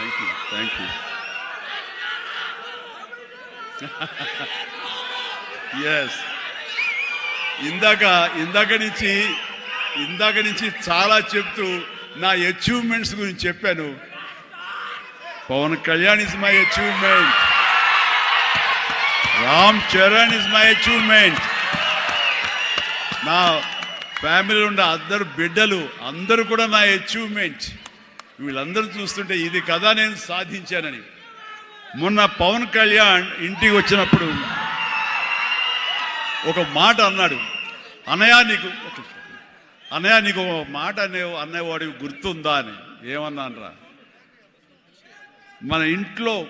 Thank you thank you yes ఇందాక ఇందాక నుంచి ఇందాక నుంచి చాలా చెప్తూ నా అచీవ్మెంట్స్ గురించి చెప్పాను. Pawan Kalyan is my achievement Ram Charan is my achievement నా ఫ్యామిలీలో ఉన్న అందరు బిడ్డలు అందరూ కూడా నా అచీవ్మెంట్ వీళ్ళందరూ చూస్తుంటే ఇది కదా నేను సాధించానని. మొన్న పవన్ కళ్యాణ్ ఇంటికి వచ్చినప్పుడు ఒక మాట అన్నాడు. అన్నయ్య నీకు అనయా అన్నయ్య నీకు ఒక మాట అనే అన్నవాడి గుర్తుందా? అని. ఏమన్నానరా? మన ఇంట్లో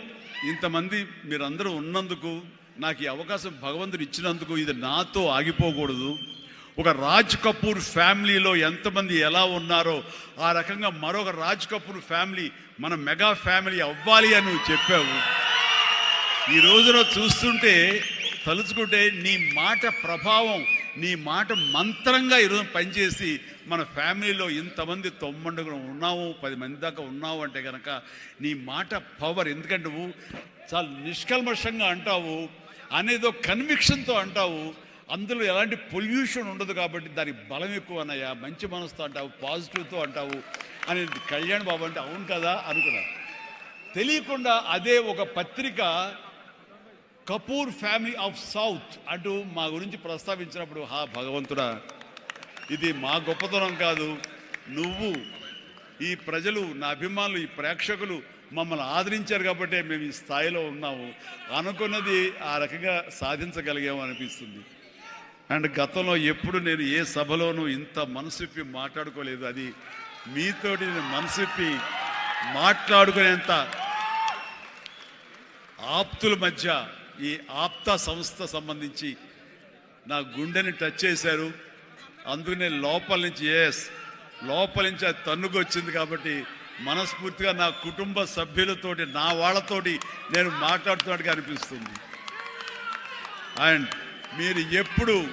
ఇంతమంది మీరందరూ ఉన్నందుకు నాకు ఈ అవకాశం భగవంతుడు ఇచ్చినందుకు ఇది నాతో ఆగిపోకూడదు. ఒక రాజ్ కపూర్ ఫ్యామిలీలో ఎంతమంది ఎలా ఉన్నారో ఆ రకంగా మరొక రాజ్ కపూర్ ఫ్యామిలీ మన మెగా ఫ్యామిలీ అవ్వాలి అని నువ్వు చెప్పావు. ఈ రోజున చూస్తుంటే తలుచుకుంటే నీ మాట ప్రభావం నీ మాట మంత్రంగా ఈరోజు పనిచేసి మన ఫ్యామిలీలో ఇంతమంది తొమ్మండుగా ఉన్నావు పది మంది దాకా ఉన్నావు అంటే కనుక నీ మాట పవర్. ఎందుకంటే నువ్వు చాలా నిష్కల్మషంగా అంటావు అనేదో కన్విక్షన్తో అంటావు అందులో ఎలాంటి పొల్యూషన్ ఉండదు కాబట్టి దానికి బలం ఎక్కువ అన్నయ్య. మంచి మనసుతో అంటావు పాజిటివ్తో అంటావు అని కళ్యాణ్ బాబు అంటే అవును కదా అనుకున్నా తెలియకుండా అదే ఒక పత్రిక కపూర్ ఫ్యామిలీ ఆఫ్ సౌత్ అంటూ మా గురించి ప్రస్తావించినప్పుడు హా భగవంతుడా ఇది మా గొప్పతనం కాదు. నువ్వు ఈ ప్రజలు నా అభిమానులు ఈ ప్రేక్షకులు మమ్మల్ని ఆదరించారు కాబట్టి మేము ఈ స్థాయిలో ఉన్నాము. అనుకున్నది ఆ రకంగా సాధించగలిగాము అనిపిస్తుంది. అండ్ గతంలో ఎప్పుడు నేను ఏ సభలోనూ ఇంత మనసుప్పి మాట్లాడుకోలేదు. అది మీతోటి నేను మనసుప్పి మాట్లాడుకునేంత ఆప్తుల మధ్య ఈ ఆప్త సంస్థ సంబంధించి నా గుండెని టచ్ చేశారు. అందుకనే లోపల నుంచి ఎస్ లోపల నుంచి అది తన్నుకొచ్చింది కాబట్టి మనస్ఫూర్తిగా నా కుటుంబ సభ్యులతోటి నా వాళ్ళతోటి నేను మాట్లాడుతున్నట్టుగా అనిపిస్తుంది. అండ్ మీరు ఎప్పుడు